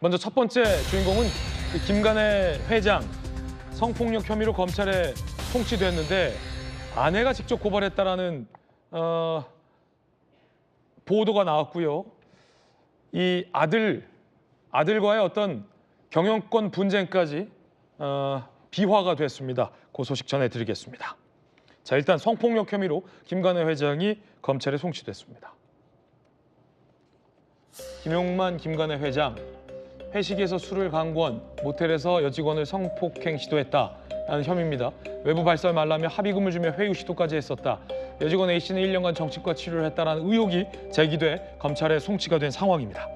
먼저 첫 번째 주인공은 그 김간의 회장 성폭력 혐의로 검찰에 송치됐는데 아내가 직접 고발했다라는 어, 보도가 나왔고요. 이 아들 아들과의 어떤 경영권 분쟁까지 어, 비화가 됐습니다. 그 소식 전해드리겠습니다. 자 일단 성폭력 혐의로 김간의 회장이 검찰에 송치됐습니다. 김용만 김간의 회장 회식에서 술을 강권, 모텔에서 여직원을 성폭행 시도했다라는 혐의입니다. 외부 발설 말라며 합의금을 주며 회유 시도까지 했었다. 여직원 A 씨는 1년간 정신과 치료를 했다라는 의혹이 제기돼 검찰에 송치가 된 상황입니다.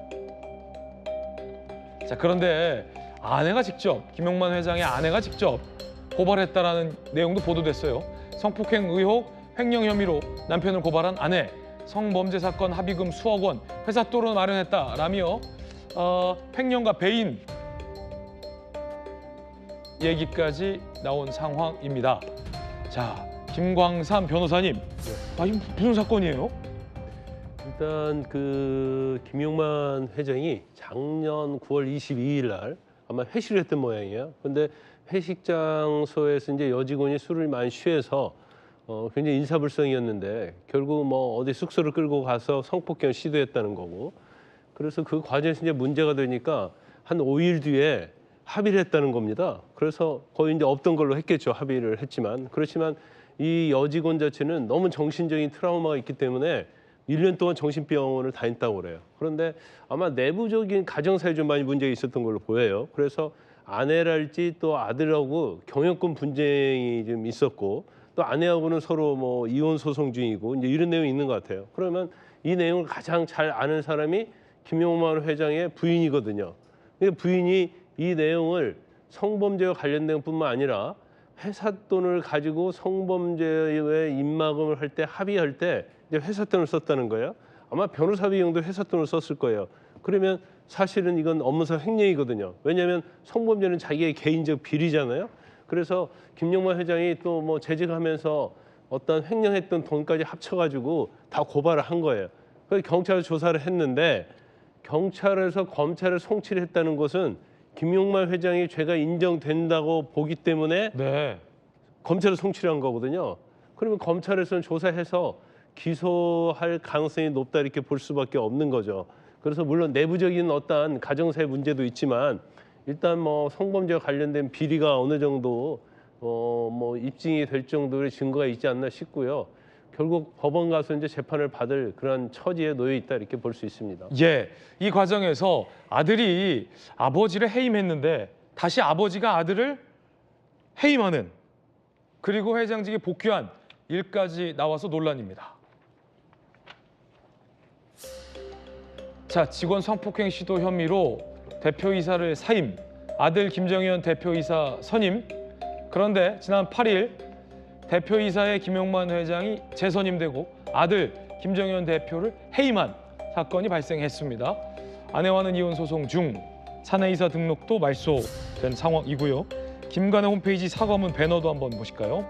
자 그런데 아내가 직접 김용만 회장의 아내가 직접 고발했다라는 내용도 보도됐어요. 성폭행 의혹, 횡령 혐의로 남편을 고발한 아내, 성범죄 사건 합의금 수억 원 회사 돈으로 마련했다라며 어, 횡령과 배임 얘기까지 나온 상황입니다. 자, 김광삼 변호사님, 아, 이거 무슨 사건이에요? 일단 그 김용만 회장이 작년 9월 22일 날 아마 회식을 했던 모양이에요. 근데 회식 장소에서 이제 여직원이 술을 많이 취해서 어, 굉장히 인사불성이었는데 결국 뭐 어디 숙소를 끌고 가서 성폭행을 시도했다는 거고 그래서 그 과정에서 이제 문제가 되니까 한 5일 뒤에 합의를 했다는 겁니다. 그래서 거의 이제 없던 걸로 했겠죠. 합의를 했지만 그렇지만 이 여직원 자체는 너무 정신적인 트라우마가 있기 때문에 1년 동안 정신병원을 다녔다고 그래요. 그런데 아마 내부적인 가정사에 좀 많이 문제가 있었던 걸로 보여요. 그래서 아내랄지 또 아들하고 경영권 분쟁이 좀 있었고 또 아내하고는 서로 뭐 이혼 소송 중이고 이제 이런 내용이 있는 것 같아요. 그러면 이 내용을 가장 잘 아는 사람이 김용만 회장의 부인이거든요. 근데 부인이 이 내용을 성범죄와 관련된 뿐만 아니라 회사 돈을 가지고 성범죄에 입막음을 할 때 합의할 때 이제 회사 돈을 썼다는 거예요. 아마 변호사 비용도 회사 돈을 썼을 거예요. 그러면 사실은 이건 업무상 횡령이거든요. 왜냐하면 성범죄는 자기의 개인적 비리잖아요. 그래서 김용만 회장이 또 뭐 재직하면서 어떤 횡령했던 돈까지 합쳐가지고 다 고발을 한 거예요. 그래서 경찰 조사를 했는데 경찰에서 검찰을 송치를 했다는 것은 김용만 회장이 죄가 인정된다고 보기 때문에 네. 검찰을 송치를 한 거거든요. 그러면 검찰에서는 조사해서 기소할 가능성이 높다 이렇게 볼 수밖에 없는 거죠. 그래서 물론 내부적인 어떠한 가정사의 문제도 있지만 일단 뭐 성범죄와 관련된 비리가 어느 정도 어뭐 입증이 될 정도의 증거가 있지 않나 싶고요. 결국 법원 가서 이제 재판을 받을 그런 처지에 놓여 있다 이렇게 볼 수 있습니다. 예, 이 과정에서 아들이 아버지를 해임했는데 다시 아버지가 아들을 해임하는 그리고 회장직에 복귀한 일까지 나와서 논란입니다. 자, 직원 성폭행 시도 혐의로 대표이사를 사임, 아들 김정현 대표이사 선임. 그런데 지난 8일 대표이사의 김용만 회장이 재선임되고 아들 김정현 대표를 해임한 사건이 발생했습니다. 아내와는 이혼 소송 중 사내이사 등록도 말소된 상황이고요. 김간의 홈페이지 사과문 배너도 한번 보실까요?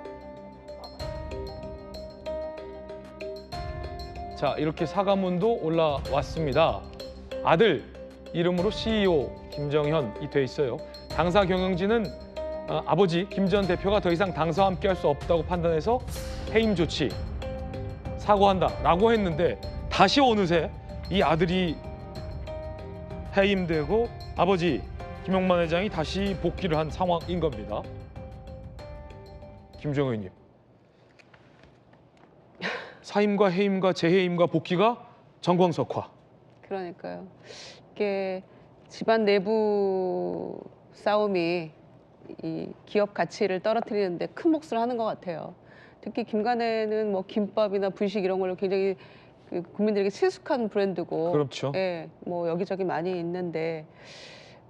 자 이렇게 사과문도 올라왔습니다. 아들 이름으로 CEO 김정현이 돼 있어요. 당사 경영진은 아, 아버지 김 전 대표가 더 이상 당사와 함께할 수 없다고 판단해서 해임 조치 사과한다라고 했는데 다시 어느새 이 아들이 해임되고 아버지 김용만 회장이 다시 복귀를 한 상황인 겁니다. 김정은님. 사임과 해임과 재해임과 복귀가 정광석화. 그러니까요. 이게 집안 내부 싸움이 이 기업 가치를 떨어뜨리는데 큰 몫을 하는 것 같아요. 특히 김간에는 뭐 김밥이나 분식 이런 걸로 굉장히 그 국민들에게 친숙한 브랜드고, 그렇죠. 예, 뭐 여기저기 많이 있는데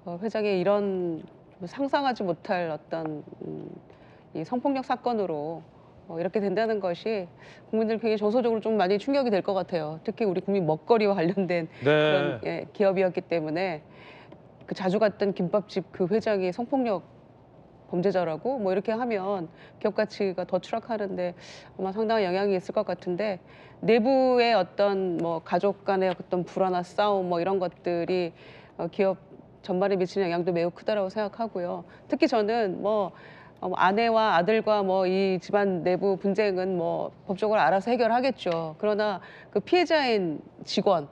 어, 회장의 이런 뭐 상상하지 못할 어떤 음, 이 성폭력 사건으로 어, 이렇게 된다는 것이 국민들 굉장히 정서적으로 좀 많이 충격이 될 것 같아요. 특히 우리 국민 먹거리와 관련된 네. 그런 예, 기업이었기 때문에 그 자주 갔던 김밥집 그 회장이 성폭력 범죄자라고 뭐 이렇게 하면 기업 가치가 더 추락하는데 아마 상당한 영향이 있을 것 같은데 내부의 어떤 뭐 가족 간의 어떤 불화나 싸움 뭐 이런 것들이 어, 기업 전반에 미치는 영향도 매우 크다라고 생각하고요. 특히 저는 뭐 어, 뭐 아내와 아들과 뭐 이 집안 내부 분쟁은 뭐 법적으로 알아서 해결하겠죠. 그러나 그 피해자인 직원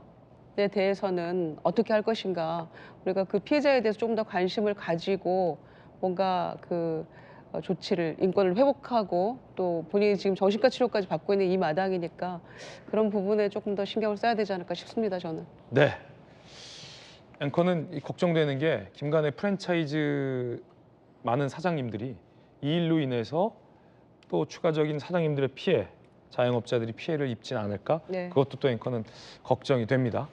에 대해서는 어떻게 할 것인가 우리가 그 피해자에 대해서 조금 더 관심을 가지고 뭔가 그 어, 조치를 인권을 회복하고 또 본인이 지금 정신과 치료까지 받고 있는 이 마당이니까 그런 부분에 조금 더 신경을 써야 되지 않을까 싶습니다 저는. 네. 앵커는 이 걱정되는 게 김간의 프랜차이즈 많은 사장님들이 이 일로 인해서 또 추가적인 사장님들의 피해, 자영업자들이 피해를 입진 않을까? 네. 그것도 또 앵커는 걱정이 됩니다.